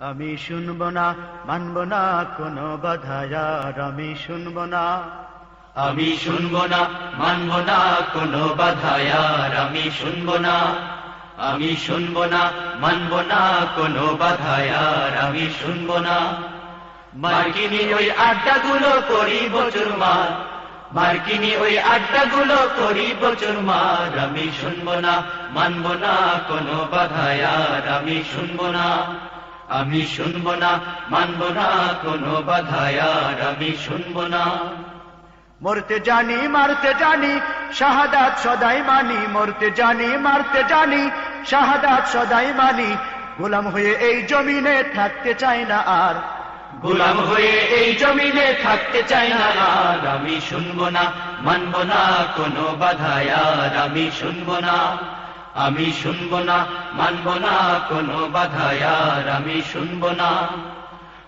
আমি শুনব না, মানব না, কোনো বাধায়ার আমি শুনব না। আমি শুনব না, মানবো না, কোনো বাধায়ার আমি শুনব না। আমি শুনব না, মানবো না, কোনো বাধায়ার আমি শুনব না। মার্কিনি ওই আড্ডাগুলো করি বচুর মার মার্কিনি ওই আড্ডাগুলো করি বচুর মার আমি শুনব না, মানবো না, কোনো বাধায়ার আমি শুনব না। আমি শুনব না মানবো না কোনো বাধায়ার আমি শুনব না। মরতে জানি মারতে জানি শাহাদাত সদাই মানি মরতে জানি মারতে জানি শাহাদাত সদাই মানি গোলাম হয়ে এই জমিনে থাকতে চাই না আর। গোলাম হয়ে এই জমিনে থাকতে চাই না আর আমি শুনব না মানবো না কোনো বাধায় আর আমি শুনব না। আমি শুনব না, মানবো না, কোনো বাধায় আর আমি শুনব না।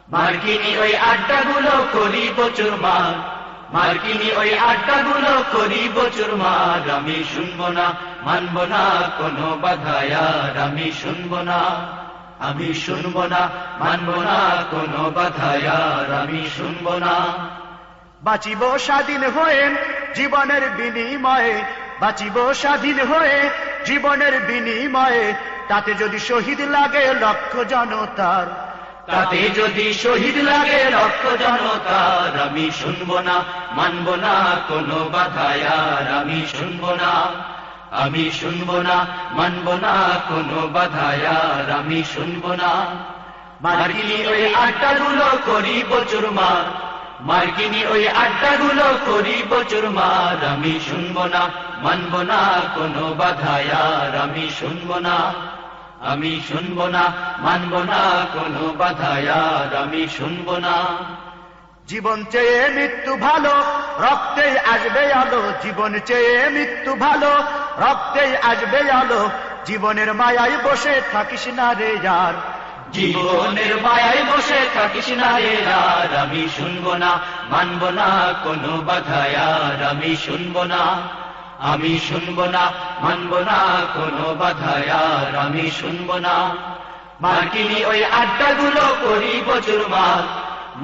মার্কিনি ওই আড্ডাগুলো করি প্রচুর মার মার্কিনি ওই আড্ডাগুলো করি প্রচুর মার আমি শুনব না, মানবো না, কোনো বাধায় আর আমি শুনব না। আমি শুনব না, মানবো না, কোনো বাধায় আর আমি শুনব না। বাঁচিব স্বাধীন হয়ে জীবনের বিনিময়ে, বাঁচিব স্বাধীন হয়ে জীবনের বিনিময়ে, তাতে যদি শহীদ লাগে লক্ষ জনতার। তাতে যদি শহীদ লাগে রক্ত জনতার, আমি শুনব না, মানবো না কোনো বাধায় আর আমি শুনব না। আমি শুনব না, মানবো না কোনো বাধায় আর আমি শুনব না। মার্কিনি ওই আড্ডাগুলো করি বচুর মার মার্কিনি ওই আড্ডাগুলো করি বচুর মার আমি শুনব না। মানবো না কোনো বাধায় আর আমি শুনব না আমি শুনব না মানবো না কোনো বাধায় আর আমি শুনব না। জীবন চেয়ে মৃত্যু ভালো রক্তেই আসবে আলো জীবন চেয়ে মৃত্যু ভালো রক্তেই আসবে আলো জীবনের মায়ায় বসে থাকিস না রে যার জীবনের মায়ায় বসে থাকিস না রে আর আমি শুনব না মানব না কোনো বাধায় আর আমি শুনব না। আমি শুনব না, মানবো না কোনো বাধায় আর আমি শুনব না। মার্কিনি ওই আড্ডাগুলো করি বচুর মার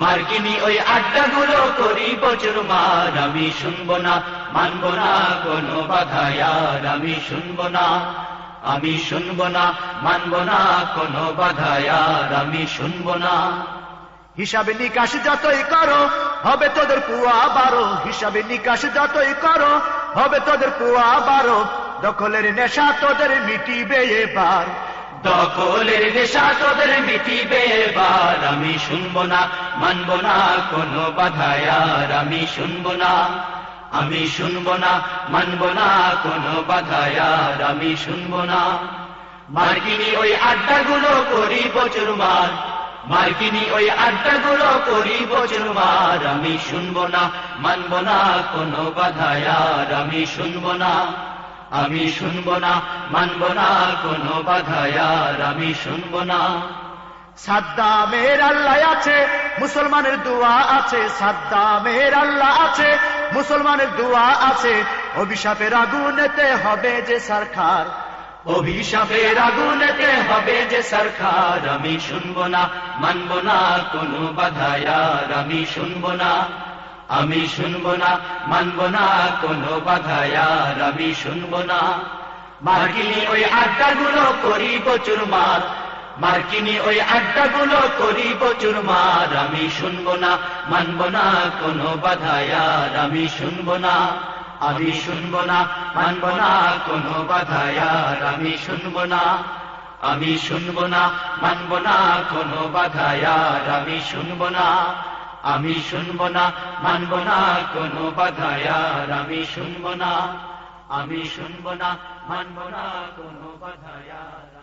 মার্কিনি ওই আড্ডাগুলো করি বচুর মার আমি শুনব না, মানবো না কোনো বাধায় আর আমি শুনব না। আমি শুনব না, মানবো না কোনো বাধায় আর আমি শুনব না। হিসাবে নিকাশ যতই করো, হবে তোদের পুয়া বারো। হিসাবে নিকাশ যতই করো হবে তোদের পুয়া বারো। দখলের নেশা তোদের মিটিবে এবার। দখলের নেশা তোদের মিটিবে এবার। আমি শুনব না, মানবো না কোনো বাধায় আর আমি শুনব না, আমি শুনব না, মানবো না কোনো বাধায় আর আমি শুনব না। মার্কিনি ওই আড্ডাগুলো করি বচুর মার মার্কিনি ওই আড্ডাগুলো করি বচুর মার আমি শুনব না, মানবো না কোনো বাধায়, আর আমি শুনব না, আমি শুনব না, মানবো না কোনো বাধায়, আর আমি শুনব না। সাদ্দামের আল্লাহ আছে, মুসলমানের দোয়া আছে, সাদ্দামের আল্লাহ আছে, মুসলমানের দোয়া আছে, অভিশাপের আগুনেতে হবে যে সরকার। অভিশাপের আগুনেতে হবে যে সরকার, আমি শুনব না, মানবো না, কোনো বাধায় আর আমি শুনব না। আমি শুনব না, মানবো না, কোনো বাধায় আর আমি শুনব না। মার্কিনি ওই আড্ডাগুলো করি প্রচুর মার মার্কিনি ওই আড্ডাগুলো করি প্রচুর মার আমি শুনব না, মানবো না, কোনো বাধায় আর আমি শুনব না। আমি শুনব না, মানবো না, কোনো বাধায়ার আমি শুনব না। আমি শুনব না, মানবো না, কোনো বাধায়ার আমি শুনব না। আমি শুনব না, মানবো না, কোনো বাধায়ার আমি শুনব না। আমি শুনব না, মানবো না, কোনো বাধায় আর